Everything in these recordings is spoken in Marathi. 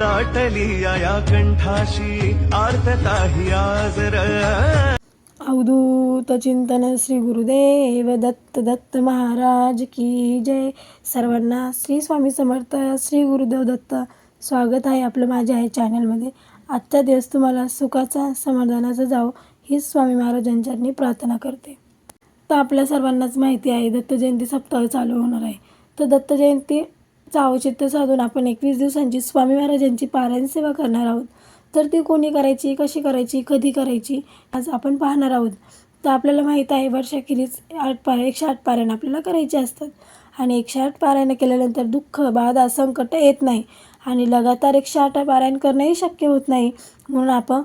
दाटली या कंठाशी आर्तताही आजर. अवधूत चिंतन श्री गुरुदेव दत्त दत्त महाराज की जय. सर्वांना श्री स्वामी समर्थ श्री गुरुदेव दत्त स्वागत आहे आपलं माझ्या या चॅनलमध्ये. आजचा दिवस तुम्हाला सुखाचा समाधानाचा जावो हीच स्वामी महाराजांच्यांनी प्रार्थना करते. तर आपल्या सर्वांनाच माहिती आहे दत्त जयंती सप्ताह चालू होणार आहे. तर दत्त जयंती औचित्य साधून आपण एकवीस दिवसांची स्वामी महाराजांची पारायण सेवा करणार आहोत. तर ती कोणी करायची कशी करायची कधी करायची आज आपण पाहणार आहोत. तर आपल्याला माहीत आहे वर्षाखेरीज आठ पारा एकशे आठ पारायण आपल्याला करायचे असतात. आणि एकशे आठ पारायण केल्यानंतर दुःख बाधा संकट येत नाही. आणि लगातार एकशे आठ पारायण करणंही शक्य होत नाही. म्हणून आपण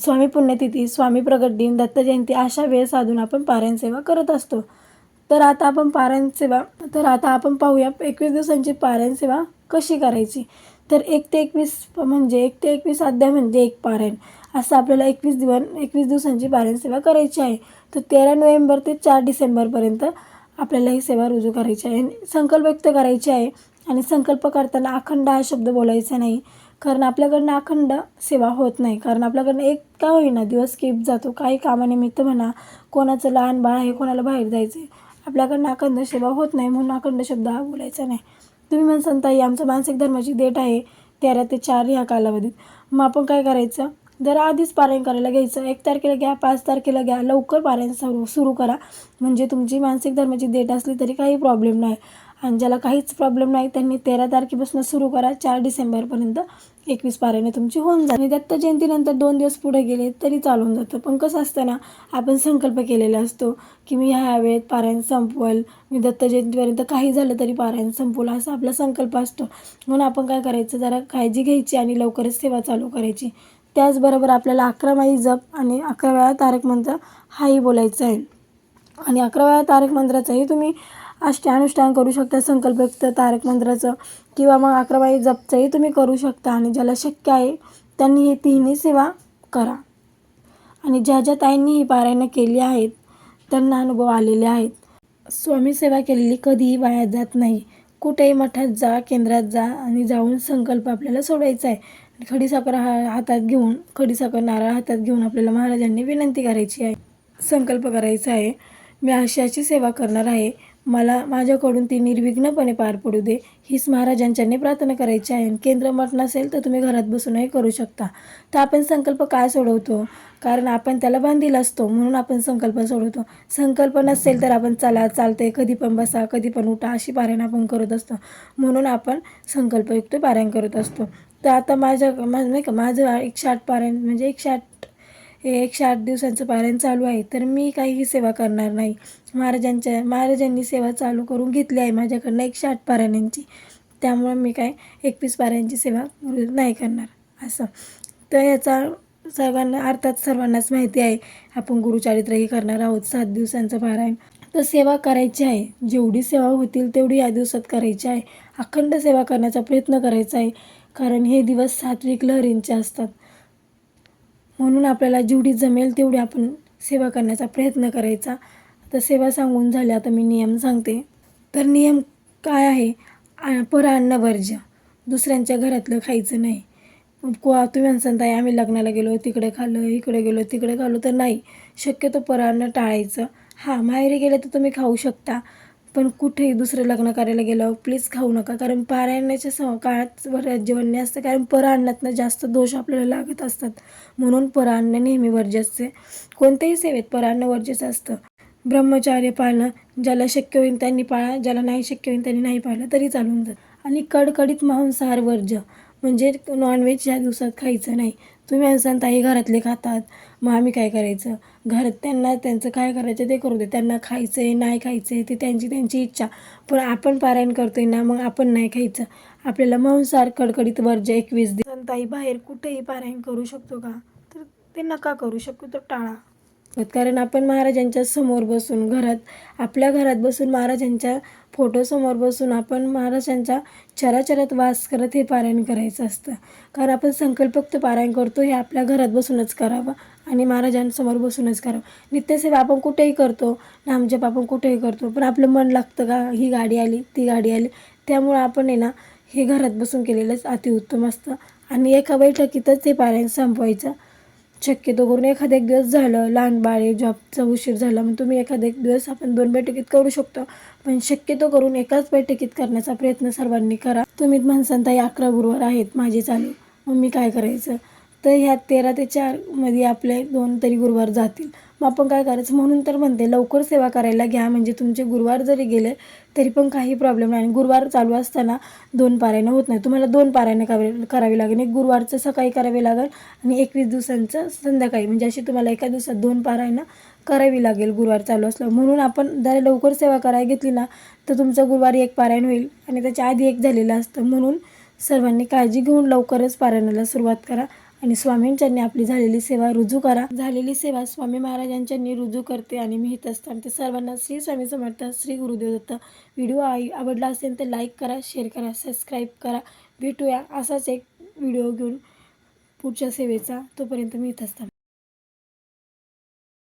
स्वामी पुण्यतिथी स्वामी प्रगट दिन दत्त जयंती अशा वेळ साधून आपण पारायण सेवा करत असतो. तर आता आपण पारायण सेवा तर आता आपण पाहूया एकवीस दिवसांची पारायण सेवा कशी करायची? तर एक ते एकवीस म्हणजे एक ते एकवीस अध्याय म्हणजे एक पारायण. असं आपल्याला एकवीस दिवस एकवीस दिवसांची पारायण सेवा करायची आहे. तर तेरा नोव्हेंबर ते चार डिसेंबरपर्यंत आपल्याला ही सेवा रुजू करायची आहे. संकल्प व्यक्त करायची आहे आणि संकल्प करताना अखंड हा शब्द बोलायचा नाही. कारण आपल्याकडनं अखंड सेवा होत नाही. कारण आपल्याकडनं एक का होईना दिवस स्किप जातो. काही कामानिमित्त म्हणा कोणाचं लहान बाळ आहे कोणाला बाहेर जायचं आहे आपल्याकडनं अखंड सेवा होत नाही म्हणून अखंड शब्द हा बोलायचा नाही. तुम्ही म्हण ताई आमचं मानसिक धर्माची डेट आहे तेरा ते चार ह्या कालावधीत. मग आपण काय करायचं? जरा आधीच पारायण करायला घ्यायचं. एक तारखेला घ्या पाच तारखेला घ्या. लवकर पारायण सुरू सुरू करा. म्हणजे तुमची मानसिक धर्माची डेट असली तरी काही प्रॉब्लेम नाही. आणि ज्याला काहीच प्रॉब्लेम नाही त्यांनी तेरा तारखेपासून सुरू करा चार डिसेंबरपर्यंत एकवीस पारायणे तुमची होऊन जाईल आणि दत्त जयंतीनंतर दोन दिवस पुढे गेले तरी चालून जातं. पण कसं असतं ना आपण संकल्प केलेला असतो की मी ह्या वेळेत पारायण संपवल मी दत्त जयंतीपर्यंत काही झालं तरी पारायण संपवलं असा आपला संकल्प असतो. म्हणून आपण काय करायचं जरा काळजी घ्यायची आणि लवकरच सेवा चालू करायची. त्याचबरोबर आपल्याला अकरा माई जप आणि अकरा वेळा तारक मंत्र हाही बोलायचं आहे. आणि अकरा वेळा तारक मंत्राचंही तुम्ही अष्टानुष्ठान करू शकता संकल्पयुक्त तारक मंत्राचं. किंवा मग अकराबाई जपचंही तुम्ही करू शकता आणि ज्याला शक्य आहे त्यांनी ही तिन्ही सेवा करा. आणि ज्या ज्या ताईंनी ही पारायणं केली आहेत त्यांना अनुभव आलेले आहेत. स्वामी सेवा केलेली कधीही वाया जात नाही. कुठेही मठात जा केंद्रात जा आणि जाऊन संकल्प आपल्याला सोडायचा आहे. खडीसाखर हा हातात घेऊन खडीसाखर नारळ हातात घेऊन आपल्याला महाराजांनी विनंती करायची आहे. संकल्प करायचा आहे मी अशाची सेवा करणार आहे. मला माझ्याकडून ती निर्विघ्नपणे पार पडू दे. हीच महाराजांच्याने प्रार्थना करायची आहे. आणि केंद्र मठ नसेल तर तुम्ही घरात बसूनही करू शकता. तर आपण संकल्प काय सोडवतो? कारण आपण त्याला बांधील असतो म्हणून आपण संकल्प सोडवतो. संकल्प नसेल तर आपण चला चालते कधी पण बसा कधी पण उठा अशी पारायण आपण करत असतो. म्हणून आपण संकल्पयुक्त पारायण करत असतो. तर आता माझ्या माझं नाही का माझं एकशे आठ पारायण म्हणजे एकशे आठ एकशे आठ दिवसांचं पारायण चालू आहे. तर मी काहीही सेवा करणार नाही. महाराजांच्या महाराजांनी सेवा चालू करून घेतली आहे माझ्याकडनं एकशे आठ पाऱ्यांची त्यामुळे मी काय एकवीस पारायणची सेवा नाही करणार. असं. तर याचा सर्वांना अर्थात सर्वांनाच माहिती आहे. आपण गुरुचारित्रही करणार आहोत. सात दिवसांचं पारायण. तर सेवा करायची आहे. जेवढी सेवा होतील तेवढी या दिवसात करायची आहे. अखंड सेवा करण्याचा प्रयत्न करायचा आहे. कारण हे दिवस सात्विक लहरींचे असतात. म्हणून आपल्याला जेवढी जमेल तेवढी आपण सेवा करण्याचा प्रयत्न करायचा. आता सेवा सांगून झाली आता मी नियम सांगते. तर नियम काय आहे? पर परान्न वर्ज दुसऱ्यांच्या घरातलं खायचं नाही. को तुम्ही म्हणताय आम्ही लग्नाला गेलो तिकडे खाल्लं इकडे गेलो तिकडे खाल्लो. तर नाही. शक्यतो परान्न टाळायचं. हां माहेरी गेले तर तुम्ही खाऊ शकता. पण कुठेही दुसरं लग्न करायला गेल्यावर प्लीज खाऊ नका. कारण पारायणाच्या स काळात राज्यवन्य असतं. कारण परान्नातनं जास्त दोष आपल्याला लागत असतात. म्हणून परान्न नेहमी वर्ज्याचे कोणत्याही सेवेत परान्न वर्ज्याचं असतं. ब्रह्मचार्य पाळणं ज्याला शक्य होईल त्यांनी पाळा ज्याला नाही शक्य होईल त्यांनी नाही पाळलं तरी चालून जात. आणि कडकडीत मांसाहार वर्ज्य म्हणजे नॉनव्हेज ह्या दिवसात खायचं नाही. तुम्ही असं ताई घरातले खातात. मग आम्ही काय करायचं? घरात त्यांना त्यांचं काय करायचं ते करू दे. त्यांना खायचं आहे नाही खायचं आहे ते त्यांची त्यांची इच्छा. पण आपण पारायण करतोय ना मग आपण नाही खायचं. आपल्याला मांसाहार कडकडीत वर्ज एकवीस दिवस. ताई बाहेर कुठेही पारायण करू शकतो का? तर ते नका करू शकतो तर टाळा. कारण आपण महाराजांच्या समोर बसून घरात आपल्या घरात बसून महाराजांच्या फोटोसमोर बसून आपण महाराजांच्या चराचरात वास करत हे पारायण करायचं असतं. कारण आपण संकल्पक्त पारायण करतो हे आपल्या घरात बसूनच करावं आणि महाराजांसमोर बसूनच करावं. नित्यसेवा आपण कुठेही करतो नामजप आपण कुठेही करतो पण आपलं मन लागतं का ही गाडी आली ती गाडी आली. त्यामुळं आपण आहे ना हे घरात बसून केलेलंच अतिउत्तम असतं. आणि एका बैठकीतच ते पारायण संपवायचं. शक्यतो करून एखादा एक दिवस झालं लहान बाळे जॉबचा उशीर झाला मग तुम्ही एखादा एक दिवस आपण दोन बैठकीत करू शकतो. पण शक्यतो करून एकाच बैठकीत करण्याचा प्रयत्न सर्वांनी करा. तुम्ही म्हणसान अकरा गुरुवार आहेत माझे चालू. मग मी काय करायचं? तर ह्या तेरा ते चारमध्ये आपले दोन तरी गुरुवार जातील. मग आपण काय करायचं? म्हणून तर म्हणते लवकर सेवा करायला घ्या. म्हणजे तुमचे गुरुवार जरी गेले तरी पण काही प्रॉब्लेम नाही. आणि गुरुवार चालू असताना दोन पारायणं होत नाही. तुम्हाला दोन पारायणं करावी करावी लागेल. एक गुरुवारचं सकाळी करावे लागेल आणि एकवीस दिवसांचं संध्याकाळी. म्हणजे अशी तुम्हाला एका दिवसात दोन पारायणं करावी लागेल गुरुवार चालू असलं म्हणून आपण जरा लवकर सेवा करायला घेतली ना तर तुमचं गुरुवारी एक पारायण होईल आणि त्याच्या आधी एक झालेलं असतं. म्हणून सर्वांनी काळजी घेऊन लवकरच पारायणाला सुरुवात करा. आणि स्वामींच्यांनी आपली झालेली सेवा रुजू करा. झालेली सेवा स्वामी महाराजांच्यांनी रुजू करते आणि मी हित असताना ते सर्वांना श्री स्वामी समर्थ श्री गुरुदेव दत्त. व्हिडिओ आई आवडला असेल तर लाईक करा शेअर करा सबस्क्राईब करा. भेटूया असाच एक व्हिडिओ घेऊन पुढच्या सेवेचा. तोपर्यंत मी हित असताना